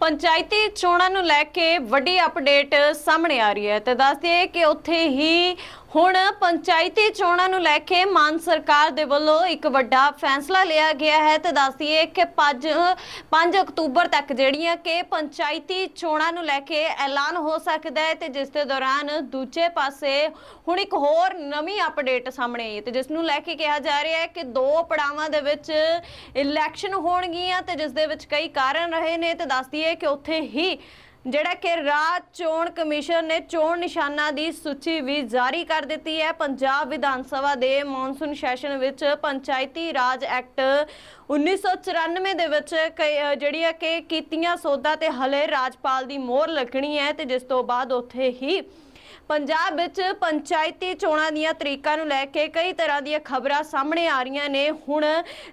ਪੰਚਾਇਤੀ ਚੋਣਾਂ ਨੂੰ ਲੈ ਕੇ ਵੱਡੀ ਅਪਡੇਟ ਸਾਹਮਣੇ ਆ ਰਹੀ ਹੈ ਤੇ ਦੱਸ ਕਿ ਉੱਥੇ ਹੀ ਹੁਣ ਪੰਚਾਇਤੀ ਚੋਣਾਂ ਨੂੰ ਲੈ ਕੇ ਮਾਨ ਸਰਕਾਰ ਦੇ ਵੱਲੋਂ ਇੱਕ ਵੱਡਾ ਫੈਸਲਾ ਲਿਆ ਗਿਆ ਹੈ ਤੇ ਦੱਸਦੀਏ ਕਿ 5 5 ਅਕਤੂਬਰ ਤੱਕ ਜਿਹੜੀਆਂ ਕਿ ਪੰਚਾਇਤੀ ਚੋਣਾਂ ਨੂੰ ਲੈ ਕੇ ਐਲਾਨ ਹੋ ਸਕਦਾ ਹੈ ਤੇ ਜਿਸ ਦੇ ਦੌਰਾਨ ਦੂਜੇ ਪਾਸੇ ਹੁਣ ਇੱਕ ਹੋਰ ਨਵੀਂ ਅਪਡੇਟ ਸਾਹਮਣੇ ਆਈ ਹੈ ਤੇ ਜਿਸ ਨੂੰ ਲੈ ਕੇ ਕਿਹਾ ਜਾ ਰਿਹਾ ਹੈ ਕਿ ਦੋ ਪੜਾਵਾਂ ਦੇ ਵਿੱਚ ਇਲੈਕਸ਼ਨ ਹੋਣਗੀਆਂ ਤੇ ਜਿਸ ਦੇ ਵਿੱਚ ਕਈ ਕਾਰਨ ਰਹੇ ਨੇ ਤੇ ਦੱਸਦੀਏ ਕਿ ਉੱਥੇ ਹੀ ਜਿਹੜਾ ਕਿ ਰਾਜ ਚੋਣ ਕਮਿਸ਼ਨ ਨੇ ਚੋਣ ਨਿਸ਼ਾਨਾਂ ਦੀ ਸੂਚੀ ਵੀ ਜਾਰੀ ਕਰ ਦਿੱਤੀ ਹੈ। ਪੰਜਾਬ ਵਿਧਾਨ ਸਭਾ ਦੇ ਮੌਨਸੂਨ ਸੈਸ਼ਨ ਵਿੱਚ ਪੰਚਾਇਤੀ ਰਾਜ ਐਕਟ 1994 ਦੇ ਵਿੱਚ ਕਈ, ਜਿਹੜੀਆਂ ਕਿ ਕੀਤੀਆਂ ਸੋਧਾਂ ਤੇ ਹਲੇ ਰਾਜਪਾਲ ਦੀ ਮੋਹਰ ਲੱਗਣੀ ਹੈ ਤੇ ਜਿਸ ਤੋਂ ਬਾਅਦ ਉੱਥੇ ਹੀ ਪੰਜਾਬ ਵਿੱਚ ਪੰਚਾਇਤੀ ਚੋਣਾਂ ਦੀਆਂ ਤਰੀਕਾਂ ਨੂੰ ਲੈ ਕੇ ਕਈ ਤਰ੍ਹਾਂ ਦੀਆਂ ਖਬਰਾਂ ਸਾਹਮਣੇ ਆ ਰਹੀਆਂ ਨੇ। ਹੁਣ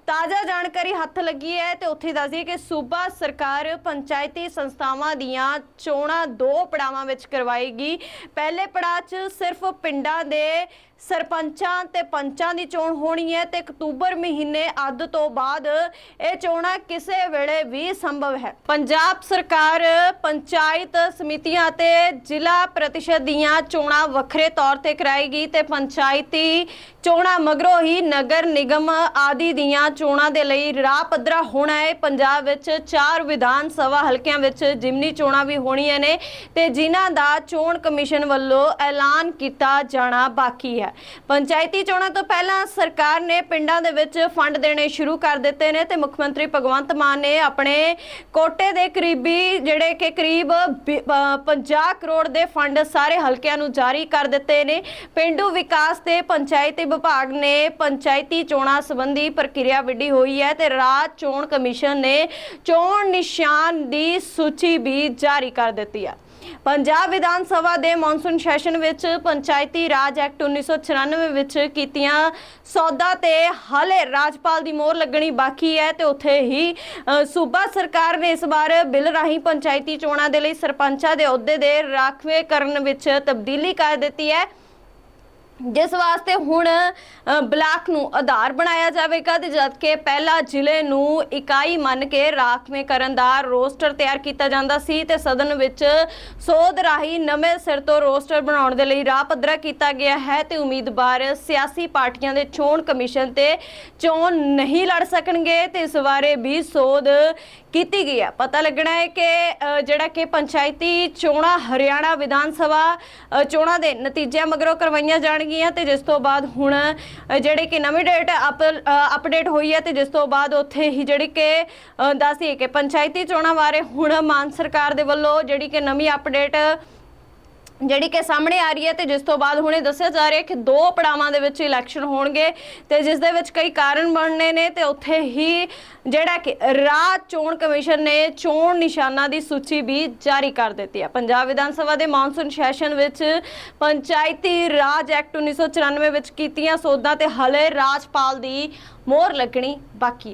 ਤਾਜ਼ਾ ਜਾਣਕਾਰੀ ਹੱਥ ਲੱਗੀ ਹੈ ਤੇ ਉੱਥੇ ਦੱਸਦੀ ਕਿ ਸੂਬਾ ਸਰਕਾਰ ਪੰਚਾਇਤੀ ਸੰਸਥਾਵਾਂ ਦੀਆਂ ਚੋਣਾਂ ਦੋ ਪੜਾਵਾਂ ਵਿੱਚ ਕਰਵਾਏਗੀ। ਪਹਿਲੇ ਪੜਾਅ 'ਚ ਸਿਰਫ ਪਿੰਡਾਂ ਦੇ ਸਰਪੰਚਾਂ ਤੇ ਪੰਚਾਂ ਦੀ ਚੋਣ ਹੋਣੀ ਹੈ ਤੇ ਅਕਤੂਬਰ ਮਹੀਨੇ ਅੱਧ ਤੋਂ ਬਾਅਦ ਇਹ ਚੋਣਾਂ ਕਿਸੇ ਵੇਲੇ ਵੀ ਸੰਭਵ ਹੈ। ਪੰਜਾਬ ਸਰਕਾਰ ਪੰਚਾਇਤ ਸਮਿਤੀਆਂ ਤੇ ਜ਼ਿਲ੍ਹਾ ਪ੍ਰਤੀਸ਼ਤ ਦੀਆਂ ਚੋਣਾਂ ਵੱਖਰੇ ਤੌਰ ਤੇ ਕਰਾਏਗੀ ਤੇ ਪੰਚਾਇਤੀ ਚੋਣਾਂ ਮਗਰੋਂ ਹੀ ਨਗਰ ਨਿਗਮ ਆਦਿ ਦੀਆਂ ਚੋਣਾਂ ਦੇ ਲਈ ਰਾਹ ਪੱਧਰਾ ਹੋਣਾ ਹੈ। ਪੰਜਾਬ ਵਿੱਚ ਚਾਰ ਵਿਧਾਨ ਸਭਾ ਹਲਕਿਆਂ ਵਿੱਚ ਜਿਮਨੀ ਚੋਣਾਂ ਵੀ ਹੋਣੀਆਂ ਨੇ ਤੇ ਜਿਨ੍ਹਾਂ ਦਾ ਚੋਣ ਕਮਿਸ਼ਨ ਵੱਲੋਂ ਐਲਾਨ ਕੀਤਾ ਜਾਣਾ ਬਾਕੀ ਹੈ। ਪੰਚਾਇਤੀ ਚੋਣਾਂ ਤੋਂ ਪਹਿਲਾਂ ਸਰਕਾਰ ਨੇ ਪਿੰਡਾਂ ਦੇ ਵਿੱਚ ਫੰਡ ਦੇਣੇ ਸ਼ੁਰੂ ਕਰ ਦਿੱਤੇ ਨੇ ਤੇ ਮੁੱਖ ਮੰਤਰੀ ਭਗਵੰਤ ਮਾਨ ਨੇ ਆਪਣੇ ਕੋਟੇ ਦੇ ਕਰੀਬੀ ਜਿਹੜੇ ਕਿ ਕਰੀਬ 50 ਕਰੋੜ ਦੇ ਫੰਡ ਸਾਰੇ ਹਲਕਿਆਂ ਨੂੰ ਜਾਰੀ ਕਰ ਦਿੱਤੇ ਨੇ। ਪਿੰਡੂ ਵਿਕਾਸ ਤੇ ਪੰਚਾਇਤੀ ਵਿਭਾਗ ਨੇ ਪੰਚਾਇਤੀ ਚੋਣਾਂ ਸੰਬੰਧੀ ਪ੍ਰਕਿਰਿਆ ਵਿੱਢੀ ਹੋਈ ਹੈ ਤੇ ਰਾਜ ਚੋਣ ਕਮਿਸ਼ਨ ਨੇ ਚੋਣ ਨਿਸ਼ਾਨ ਦੀ ਸੂਚੀ ਵੀ ਜਾਰੀ ਕਰ ਦਿੱਤੀ ਹੈ ਪੰਜਾਬ ਵਿਧਾਨ ਸਭਾ ਦੇ ਮੌਨਸੂਨ ਸੈਸ਼ਨ ਵਿੱਚ ਪੰਚਾਇਤੀ ਰਾਜ ਐਕਟ 1994 ਵਿੱਚ ਕੀਤੀਆਂ ਸੌਦਾ ਤੇ ਹਾਲੇ ਰਾਜਪਾਲ ਦੀ ਮੋਹਰ ਲੱਗਣੀ ਬਾਕੀ ਹੈ ਤੇ ਉੱਥੇ ਹੀ ਸੂਬਾ ਸਰਕਾਰ ਨੇ ਇਸ ਵਾਰ ਬਿੱਲ ਰਾਹੀਂ ਪੰਚਾਇਤੀ ਚੋਣਾਂ ਦੇ ਲਈ ਸਰਪੰਚਾਂ ਦੇ ਅਹੁਦੇ ਦੇ ਰਾਖਵੇਂ ਕਰਨ ਵਿੱਚ ਤਬਦੀਲੀ ਕਰ ਦਿੱਤੀ ਹੈ। ਜਿਸ ਵਾਸਤੇ ਹੁਣ ਬਲਾਕ ਨੂੰ ਆਧਾਰ ਬਣਾਇਆ ਜਾਵੇਗਾ ਤੇ ਜਦਕਿ ਪਹਿਲਾ ਜ਼ਿਲ੍ਹੇ ਨੂੰ ਇਕਾਈ ਮੰਨ ਕੇ ਰਾਖਵੇਂ ਕਰਨ ਦਾ ਰੋਸਟਰ ਤਿਆਰ ਕੀਤਾ ਜਾਂਦਾ ਸੀ ਤੇ ਸਦਨ ਵਿੱਚ ਸੋਧ ਰਾਹੀਂ ਨਵੇਂ ਸਿਰ ਤੋਂ ਰੋਸਟਰ ਬਣਾਉਣ ਦੇ ਲਈ ਰਾਹ ਪੱਧਰਾ ਕੀਤਾ ਗਿਆ ਹੈ ਤੇ ਉਮੀਦਵਾਰ ਸਿਆਸੀ ਪਾਰਟੀਆਂ ਦੇ ਚੋਣ ਕਮਿਸ਼ਨ ਤੇ ਚੋਣ ਨਹੀਂ ਲੜ ਸਕਣਗੇ ਤੇ ਇਸ ਬਾਰੇ ਵੀ ਸੋਧ ਕੀਤੀ ਗਈ ਹੈ। ਪਤਾ ਲੱਗਣਾ ਹੈ ਕਿ ਜਿਹੜਾ ਕਿ ਪੰਚਾਇਤੀ ਚੋਣਾਂ ਹਰਿਆਣਾ ਵਿਧਾਨ ਸਭਾ ਚੋਣਾਂ ਦੇ ਨਤੀਜਿਆਂ ਮਗਰੋਂ ਕਰਵਾਈਆਂ ਜਾਣਗੀਆਂ ਤੇ ਜਿਸ ਤੋਂ ਬਾਅਦ ਹੁਣ ਅ, ਜਿਹੜੇ ਕਿ ਨਵੀਂ ਡੇਟ ਅਪਡੇਟ ਹੋਈ ਹੈ ਤੇ ਜਿਸ ਤੋਂ ਬਾਅਦ ਉੱਥੇ ਹੀ ਜਿਹੜੀ ਕਿ ਅ, ਦੱਸੀਏ ਕਿ ਪੰਚਾਇਤੀ ਚੋਣਾਂ ਬਾਰੇ ਹੁਣ ਮਾਨ ਸਰਕਾਰ ਦੇ ਵੱਲੋਂ ਜਿਹੜੀ ਕਿ ਨਵੀਂ ਅਪਡੇਟ ਜਿਹੜੀ ਕਿ ਸਾਹਮਣੇ ਆ ਰਹੀ ਹੈ ਤੇ ਜਿਸ ਤੋਂ ਬਾਅਦ ਹੁਣੇ ਦੱਸਿਆ ਜਾ ਰਿਹਾ ਕਿ ਦੋ ਪੜਾਵਾਂ ਦੇ ਵਿੱਚ ਇਲੈਕਸ਼ਨ ਹੋਣਗੇ ਤੇ ਜਿਸ ਦੇ ਵਿੱਚ ਕਈ ਕਾਰਨ ਬਣਨੇ ਨੇ ਤੇ ਉੱਥੇ ਹੀ ਜਿਹੜਾ ਕਿ ਰਾਜ ਚੋਣ ਕਮਿਸ਼ਨ ਨੇ ਚੋਣ ਨਿਸ਼ਾਨਾਂ ਦੀ ਸੂਚੀ ਵੀ ਜਾਰੀ ਕਰ ਦਿੱਤੀ ਹੈ। ਪੰਜਾਬ ਵਿਧਾਨ ਸਭਾ ਦੇ ਮੌਨਸੂਨ ਸੈਸ਼ਨ ਵਿੱਚ ਪੰਚਾਇਤੀ ਰਾਜ ਐਕਟ 1994 ਵਿੱਚ ਕੀਤੀਆਂ ਸੋਧਾਂ ਤੇ ਹਲੇ ਰਾਜਪਾਲ ਦੀ ਮੋਹਰ ਲੱਗਣੀ ਬਾਕੀ